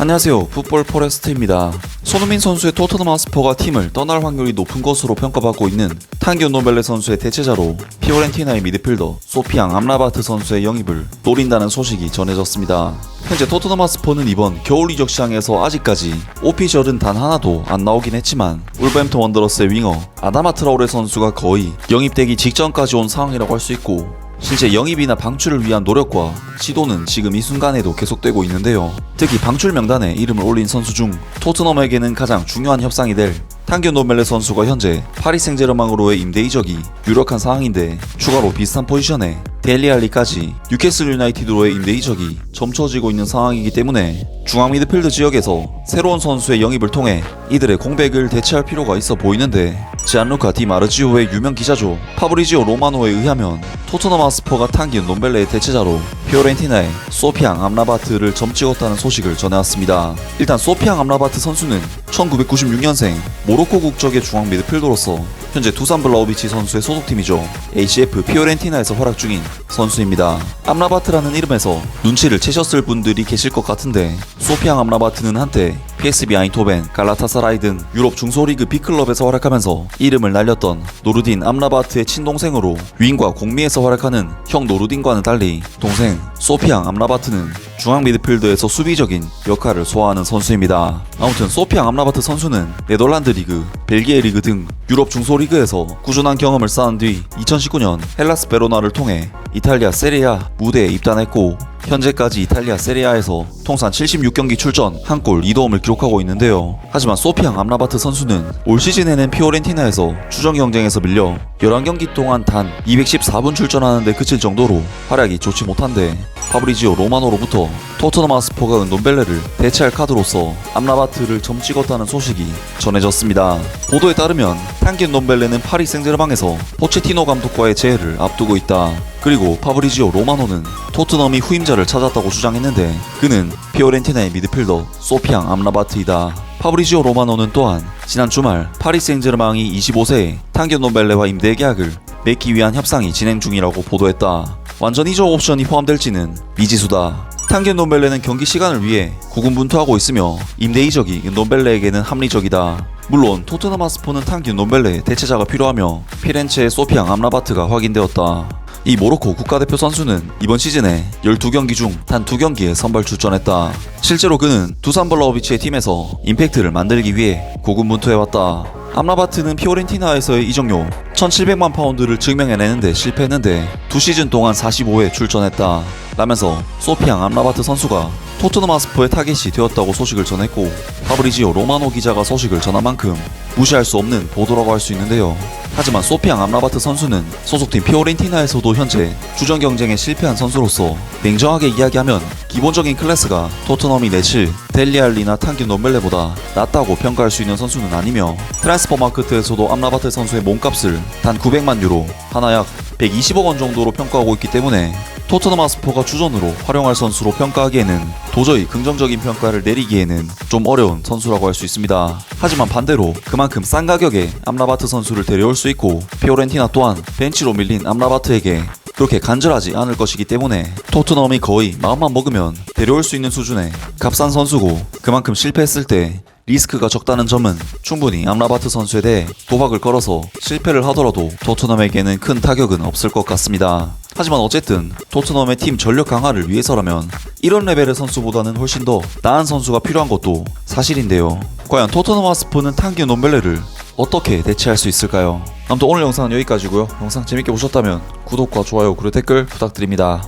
안녕하세요. 풋볼 포레스트입니다. 손흥민 선수의 토트넘 하스퍼가 팀을 떠날 확률이 높은 것으로 평가받고 있는 탄기온 노벨레 선수의 대체자로 피오렌티나의 미드필더 소피앙 암라바트 선수의 영입을 노린다는 소식이 전해졌습니다. 현재 토트넘 하스퍼는 이번 겨울 이적 시장에서 아직까지 오피셜은 단 하나도 안 나오긴 했지만 울버햄튼 원더러스의 윙어 아다마 트라우레 선수가 거의 영입되기 직전까지 온 상황이라고 할 수 있고 실제 영입이나 방출을 위한 노력과 시도는 지금 이 순간에도 계속되고 있는데요. 특히 방출 명단에 이름을 올린 선수 중 토트넘에게는 가장 중요한 협상이 될 탄균 노멜레 선수가 현재 파리 생제르맹으로의 임대 이적이 유력한 상황인데 추가로 비슷한 포지션에 델리알리까지 뉴캐슬 유나이티드로의 임대 이적이 점쳐지고 있는 상황이기 때문에 중앙 미드필드 지역에서 새로운 선수의 영입을 통해 이들의 공백을 대체할 필요가 있어 보이는데 지안루카 디 마르지오의 유명 기자죠 파브리지오 로마노에 의하면 토트넘 아스퍼가 탄긴 논벨레의 대체자로 피오렌티나의 소피앙 암라바트를 점찍었다는 소식을 전해왔습니다. 일단 소피앙 암라바트 선수는 1996년생 모로코 국적의 중앙 미드필더로서 현재 두산 블라우비치 선수의 소속팀이죠. ACF 피오렌티나에서 활약 중인 선수입니다. 암라바트라는 이름에서 눈치를 채셨을 분들이 계실 것 같은데 소피앙 암라바트는 한때 PSB 아인토벤, 갈라타사라이 등 유럽 중소리그 B클럽에서 활약하면서 이름을 날렸던 노르딘 암라바트의 친동생으로 윙과 공미에서 활약하는 형 노르딘과는 달리 동생 소피앙 암라바트는 중앙 미드필더에서 수비적인 역할을 소화하는 선수입니다. 아무튼 소피앙 암라바트 선수는 네덜란드 리그, 벨기에 리그 등 유럽 중소리그에서 꾸준한 경험을 쌓은 뒤 2019년 헬라스 베로나를 통해 이탈리아 세리아 무대에 입단했고 현재까지 이탈리아 세리아에서 통산 76경기 출전, 한 골 2도움을 기록하고 있는데요. 하지만 소피앙 암라바트 선수는 올 시즌에는 피오렌티나에서 추정 경쟁에서 밀려 11경기 동안 단 214분 출전하는데 그칠 정도로 활약이 좋지 못한데 파브리지오 로마노로부터 토트넘 아스퍼가 은돈벨레를 대체할 카드로서 암라바트를 점 찍었다는 소식이 전해졌습니다. 보도에 따르면 탄긴 논벨레는 파리 생제르맹에서 포체티노 감독과의 재회를 앞두고 있다. 그리고 파브리지오 로마노는 토트넘이 후임자를 찾았다고 주장했는데 그는 피오렌티나의 미드필더 소피앙 암라바트이다. 파브리지오 로마노는 또한 지난 주말 파리 생제르맹이 25세에 탄긴 논벨레와 임대 계약을 맺기 위한 협상이 진행 중이라고 보도했다. 완전 이적 옵션이 포함될지는 미지수다. 탄겐 논벨레는 경기 시간을 위해 구군분투하고 있으며 임대 이적이 논벨레에게는 합리적이다. 물론 토트넘 하스포는 탄균 논벨레의 대체자가 필요하며 피렌체의 소피앙 암라바트가 확인되었다. 이 모로코 국가대표 선수는 이번 시즌에 12경기 중 단 2경기에 선발 출전했다. 실제로 그는 두산 블라우비치의 팀에서 임팩트를 만들기 위해 고군분투해왔다. 암라바트는 피오렌티나에서의 이적료 1700만 파운드를 증명해내는데 실패했는데 두 시즌 동안 45회 출전했다. 라면서 소피앙 암라바트 선수가 토트넘 하스퍼의 타겟이 되었다고 소식을 전했고 파브리지오 로마노 기자가 소식을 전한 만큼 무시할 수 없는 보도라고 할 수 있는데요. 하지만 소피앙 암라바트 선수는 소속팀 피오렌티나에서도 현재 주전 경쟁에 실패한 선수로서 냉정하게 이야기하면 기본적인 클래스가 토트넘이 내칠 델리알리나 탄균 논벨레보다 낫다고 평가할 수 있는 선수는 아니며 트랜스퍼 마크트에서도 암라바트 선수의 몸값을 단 900만 유로 하나 약 120억 원 정도로 평가하고 있기 때문에 토트넘 하스퍼가 주전으로 활용할 선수로 평가하기에는 도저히 긍정적인 평가를 내리기에는 좀 어려운 선수라고 할 수 있습니다. 하지만 반대로 그만큼 싼 가격에 암라바트 선수를 데려올 수 있고 피오렌티나 또한 벤치로 밀린 암라바트에게 그렇게 간절하지 않을 것이기 때문에 토트넘이 거의 마음만 먹으면 데려올 수 있는 수준의 값싼 선수고 그만큼 실패했을 때 리스크가 적다는 점은 충분히 암라바트 선수에 대해 도박을 걸어서 실패를 하더라도 토트넘에게는 큰 타격은 없을 것 같습니다. 하지만 어쨌든 토트넘의 팀 전력 강화를 위해서라면 이런 레벨의 선수보다는 훨씬 더 나은 선수가 필요한 것도 사실인데요. 과연 토트넘 하스프는 탄기 논벨레를 어떻게 대체할 수 있을까요? 아무튼 오늘 영상은 여기까지고요. 영상 재밌게 보셨다면 구독과 좋아요 그리고 댓글 부탁드립니다.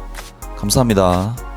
감사합니다.